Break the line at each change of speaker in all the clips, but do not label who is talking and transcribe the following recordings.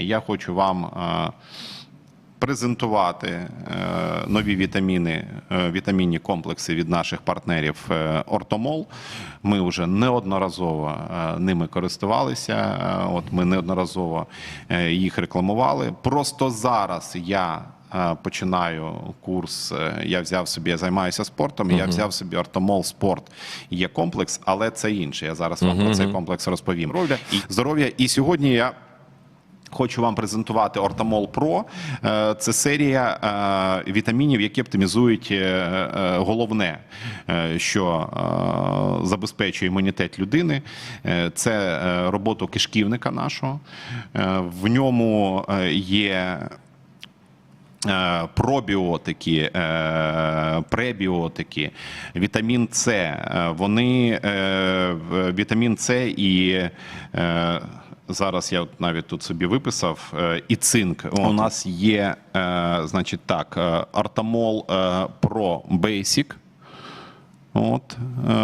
Я хочу вам е, презентувати е, нові вітаміни, е, вітамінні комплекси від наших партнерів Ортомол. Ми вже неодноразово ними користувалися. От ми неодноразово їх рекламували. Просто зараз я. Починаю курс. Я взяв собі, я займаюся спортом. і Я взяв собі Ортомол Спорт. Є комплекс, але це інше. Я зараз вам про цей комплекс розповім. Здоров'я і здоров'я. І сьогодні я Хочу вам презентувати Ортамол Про. Е, Це серія е, вітамінів, які оптимізують е, головне, що забезпечує імунітет людини. Це роботу кишківника нашого. В ньому є. Пробіотики, пребіотики, вітамін С. Вони вітамін С і зараз я от навіть тут собі виписав е, і цинк. У нас є, е, значить, так, е, Артамол е, Pro Basic. От,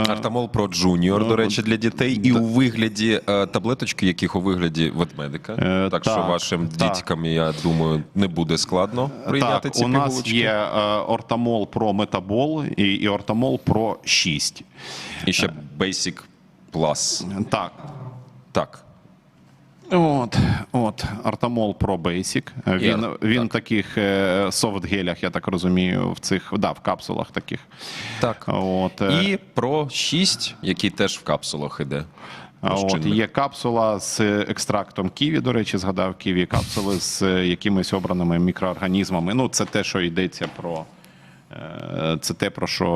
Артамол Про Джуніор, до речі, для дітей, і у вигляді таблеточки, яких у вигляді ведмедика.
Е,
так що вашим
так.
діткам, я думаю, не буде складно прийняти
так,
ці
у нас
пігулочки.
є е, Ортамол Pro Метабол і, і Ортамол Pro 6.
І ще Basic Plus.
Так,
Так.
От, от, Артамол Pro Basic. Він,
Я-
він
так.
в таких е, софт-гелях, я так розумію, в цих, да, в капсулах таких.
Так.
От, е,
І Pro 6, який теж в капсулах іде.
от, є капсула з екстрактом ківі, до речі, згадав ківі, капсули з е, якимись обраними мікроорганізмами. Ну, це те, що йдеться про. Е, Це те, про що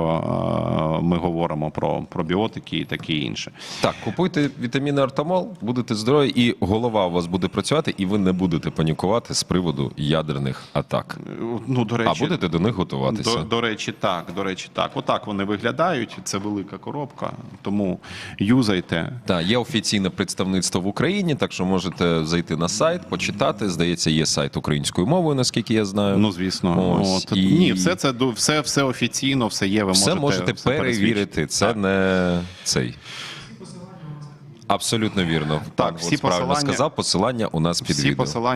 е, ми говоримо про пробіотики і таке інше.
Так, купуйте вітаміни Артамол, будете здорові, і голова у вас буде працювати, і ви не будете панікувати з приводу ядерних атак.
Ну, до речі,
А будете до них готуватися.
До, до речі, так. До речі, так. Отак вони виглядають. Це велика коробка, тому юзайте.
Так, є офіційне представництво в Україні, так що можете зайти на сайт, почитати. Здається, є сайт українською мовою, наскільки я знаю.
Ну, звісно,
Ось,
От.
і-
ні, все це ду- все, все офіційно, все є. Ви
все
можете,
можете
все
перевірити. Це
Так.
не цей. Абсолютно вірно.
Так,
Пан
всі
Гуц правильно
посилання-
сказав. Посилання у нас під
Всі
відео.
посилання.